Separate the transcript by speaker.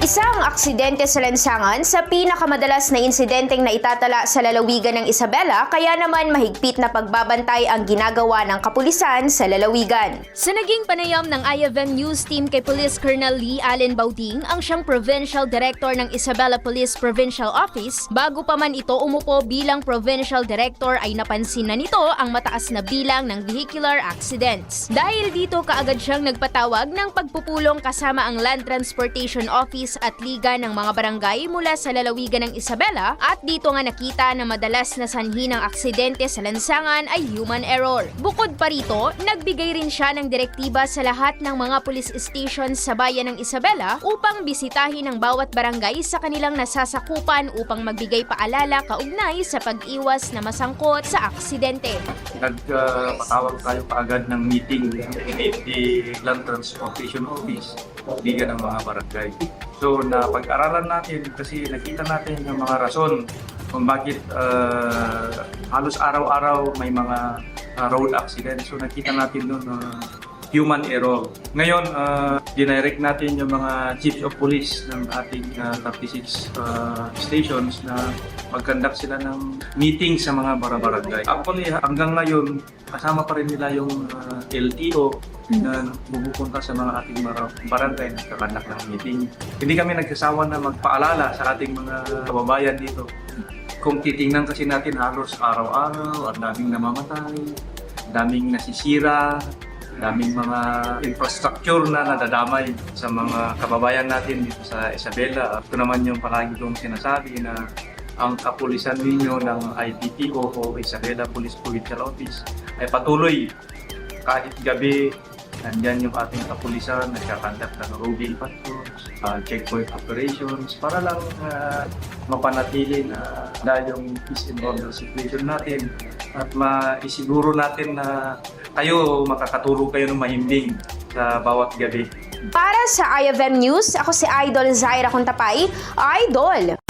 Speaker 1: Isang aksidente sa lansangan sa pinakamadalas na insidenteng na itatala sa lalawigan ng Isabela kaya naman mahigpit na pagbabantay ang ginagawa ng kapulisan sa lalawigan.
Speaker 2: Sa naging panayam ng IFM News Team kay Police Colonel Lee Allen Bauding, ang siyang Provincial Director ng Isabela Police Provincial Office, bago pa man ito umupo bilang Provincial Director ay napansin na nito ang mataas na bilang ng vehicular accidents. Dahil dito kaagad siyang nagpatawag ng pagpupulong kasama ang Land Transportation Office at Liga ng mga barangay mula sa lalawigan ng Isabela at dito nga nakita na madalas na sanhi ng aksidente sa lansangan ay human error. Bukod pa rito, nagbigay rin siya ng direktiba sa lahat ng mga police stations sa bayan ng Isabela upang bisitahin ang bawat barangay sa kanilang nasasakupan upang magbigay paalala kaugnay sa pag-iwas na masangkot sa aksidente.
Speaker 3: nagpatawag tayo kaagad ng meeting the Land Transportation Office, Liga ng mga barangay. So, napag-aralan natin kasi nakita natin yung mga rason kung bakit ah, halos araw-araw may mga ah, road accident. So, nakita natin doon na human error. Ngayon, uh, dinirect natin yung mga chiefs of police ng ating ah, 36 ah, stations na mag-conduct sila ng meeting sa mga barabarangay. Actually, hanggang ngayon, kasama pa rin nila yung ah, LTO na bumupunta sa mga ating bar- barangay na kakandak ng meeting. Hindi kami nagsasawa na magpaalala sa ating mga kababayan dito. Kung titingnan kasi natin halos araw-araw, ang daming namamatay, daming nasisira, daming mga infrastructure na nadadamay sa mga kababayan natin dito sa Isabela. Ito naman yung palagi kong sinasabi na ang kapulisan ninyo ng IPPO o Isabela Police Provincial Office ay patuloy kahit gabi nandyan yung ating kapulisan nagkakandak ng roving patrols, uh, checkpoint operations para lang uh, mapanatili na na yung peace and order situation natin at maisiguro natin na kayo makakatulog kayo ng mahimbing sa bawat gabi.
Speaker 1: Para sa IFM News, ako si Idol Zaira Contapay. Idol!